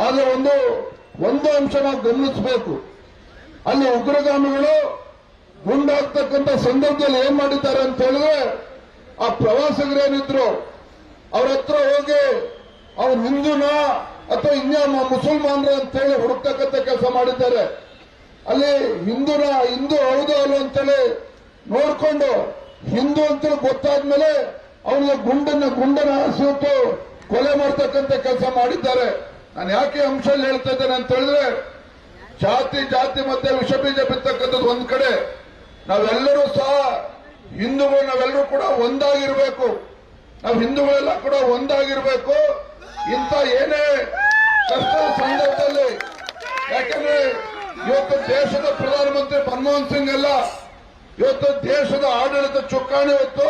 ಆದ್ರೆ ಒಂದು ಒಂದು ಅಂಶ ನಾವು ಗಮನಿಸಬೇಕು. ಅಲ್ಲಿ ಉಗ್ರಗಾಮಿಗಳು ಗುಂಡಾಗ್ತಕ್ಕಂಥ ಸಂದರ್ಭದಲ್ಲಿ ಏನ್ ಮಾಡಿದ್ದಾರೆ ಅಂತ ಹೇಳಿದ್ರೆ, ಆ ಪ್ರವಾಸಿಗರೇನಿದ್ರು ಅವ್ರ ಹತ್ರ ಹೋಗಿ ಅವ್ರು ಹಿಂದೂನ ಅಥವಾ ಇನ್ಯಾ ಮುಸಲ್ಮಾನರ ಅಂತ ಹೇಳಿ ಹುಡುಕ್ತಕ್ಕಂಥ ಕೆಲಸ ಮಾಡಿದ್ದಾರೆ. ಅಲ್ಲಿ ಹಿಂದೂನ, ಹಿಂದೂ ಹೌದು ಅಲ್ಲ ಅಂತೇಳಿ ನೋಡ್ಕೊಂಡು ಹಿಂದೂ ಅಂತೇಳಿ ಗೊತ್ತಾದ್ಮೇಲೆ ಅವನಿಗೆ ಗುಂಡನ್ನ ಗುಂಡನ ಹಾಸಿಬಿಟ್ಟು ಕೊಲೆ ಮಾಡ್ತಕ್ಕಂಥ ಕೆಲಸ ಮಾಡಿದ್ದಾರೆ. ನಾನು ಯಾಕೆ ಅಂಶ ಹೇಳ್ತಾ ಇದ್ದೇನೆ ಅಂತ ಹೇಳಿದ್ರೆ, ಜಾತಿ ಜಾತಿ ಮತ್ತೆ ವಿಷ ಬೀಜ ಬಿತ್ತಕ್ಕಂಥದ್ದು ಒಂದ್ ಕಡೆ, ನಾವೆಲ್ಲರೂ ಸಹ ಹಿಂದೂಗಳು, ನಾವೆಲ್ಲರೂ ಕೂಡ ಒಂದಾಗಿರ್ಬೇಕು. ನಾವು ಹಿಂದೂಗಳೆಲ್ಲ ಕೂಡ ಒಂದಾಗಿರ್ಬೇಕು. ಇಂಥ ಏನೇ ಕಷ್ಟದ ಸಂದರ್ಭದಲ್ಲಿ, ಯಾಕಂದ್ರೆ ಇವತ್ತು ದೇಶದ ಪ್ರಧಾನಮಂತ್ರಿ ಮನಮೋಹನ್ ಸಿಂಗ್ ಎಲ್ಲ ಇವತ್ತು ದೇಶದ ಆಡಳಿತ ಚುಕ್ಕಾಣಿ ಹೊತ್ತು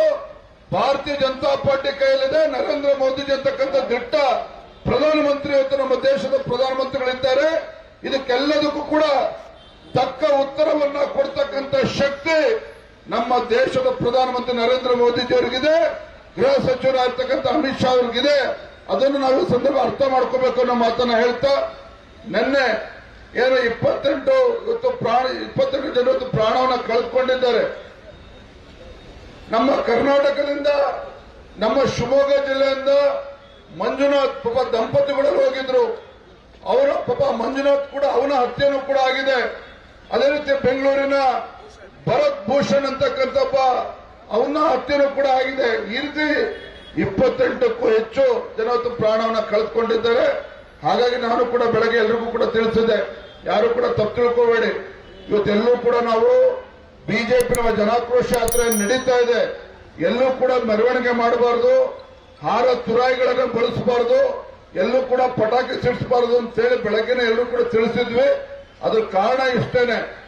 ಭಾರತೀಯ ಜನತಾ ಪಾರ್ಟಿ ಕೈಯಲ್ಲಿದೆ, ನರೇಂದ್ರ ಮೋದಿಜಿ ಅಂತಕ್ಕಂಥ ದಿಟ್ಟ ಪ್ರಧಾನಮಂತ್ರಿ ಇವತ್ತು ನಮ್ಮ ದೇಶದ ಪ್ರಧಾನಮಂತ್ರಿಗಳಿದ್ದಾರೆ. ಇದಕ್ಕೆಲ್ಲದಕ್ಕೂ ಕೂಡ ತಕ್ಕ ಉತ್ತರವನ್ನ ಕೊಡ್ತಕ್ಕಂತ ಶಕ್ತಿ ನಮ್ಮ ದೇಶದ ಪ್ರಧಾನಮಂತ್ರಿ ನರೇಂದ್ರ ಮೋದಿಜಿಯವರಿಗಿದೆ. ಗೃಹ ಸಚಿವರಾಗಿರ್ತಕ್ಕಂಥ ಅಮಿತ್ ಶಾ ಅವ್ರಿಗಿದೆ. ಅದನ್ನು ನಾವು ಸಂದರ್ಭ ಅರ್ಥ ಮಾಡ್ಕೋಬೇಕು ಅನ್ನೋ ಮಾತನ್ನ ಹೇಳ್ತಾ, ನಿನ್ನೆ ಏನು ಇಪ್ಪತ್ತೆಂಟು ಇವತ್ತು ಪ್ರಾಣ, ಇಪ್ಪತ್ತೆಂಟು ಜನ ಪ್ರಾಣವನ್ನ ಕಳೆದುಕೊಂಡಿದ್ದಾರೆ. ನಮ್ಮ ಕರ್ನಾಟಕದಿಂದ, ನಮ್ಮ ಶಿವಮೊಗ್ಗ ಜಿಲ್ಲೆಯಿಂದ ಮಂಜುನಾಥ್ ಪಾಪ ದಂಪತಿಗಳು ಹೋಗಿದ್ರು. ಅವರ ಪಾಪ ಮಂಜುನಾಥ್ ಕೂಡ ಅವನ ಹತ್ಯೆನೂ ಕೂಡ ಆಗಿದೆ. ಅದೇ ರೀತಿ ಬೆಂಗಳೂರಿನ ಭರತ್ ಭೂಷಣ್ ಅಂತಕ್ಕಂಥಪ್ಪ ಅವನ ಹತ್ಯೆನೂ ಕೂಡ ಆಗಿದೆ. ಈ ರೀತಿ ಇಪ್ಪತ್ತೆಂಟಕ್ಕೂ ಹೆಚ್ಚು ಜನ ಪ್ರಾಣವನ್ನ ಕಳೆದುಕೊಂಡಿದ್ದಾರೆ. ಹಾಗಾಗಿ ನಾನು ಕೂಡ ಬೆಳಗ್ಗೆ ಎಲ್ರಿಗೂ ಕೂಡ ತಿಳಿಸಿದೆ ಯಾರು ಕೂಡ ತಪ್ಪು ತಿಳ್ಕೋಬೇಡಿ. ಇವತ್ತೆಲ್ಲೂ ಕೂಡ ನಾವು ಬಿಜೆಪಿ ನಮ್ಮ ಜನಾಕ್ರೋಶ ಯಾತ್ರೆ ನಡೀತಾ ಇದೆ. ಎಲ್ಲೂ ಕೂಡ ಮೆರವಣಿಗೆ ಮಾಡಬಾರದು. ಹಾರ ತುರಾಯಿಗಳನ್ನು ಬಳಸಬಾರದು, ಎಲ್ಲೂ ಕೂಡ ಪಟಾಕಿ ಸಿಡಿಸಬಾರದು ಅಂತ ಹೇಳಿ ಬೆಳಗ್ಗೆನೆ ಎಲ್ಲರೂ ಕೂಡ ತಿಳಿಸಿದ್ವಿ. ಅದ್ರ ಕಾರಣ ಇಷ್ಟೇನೆ.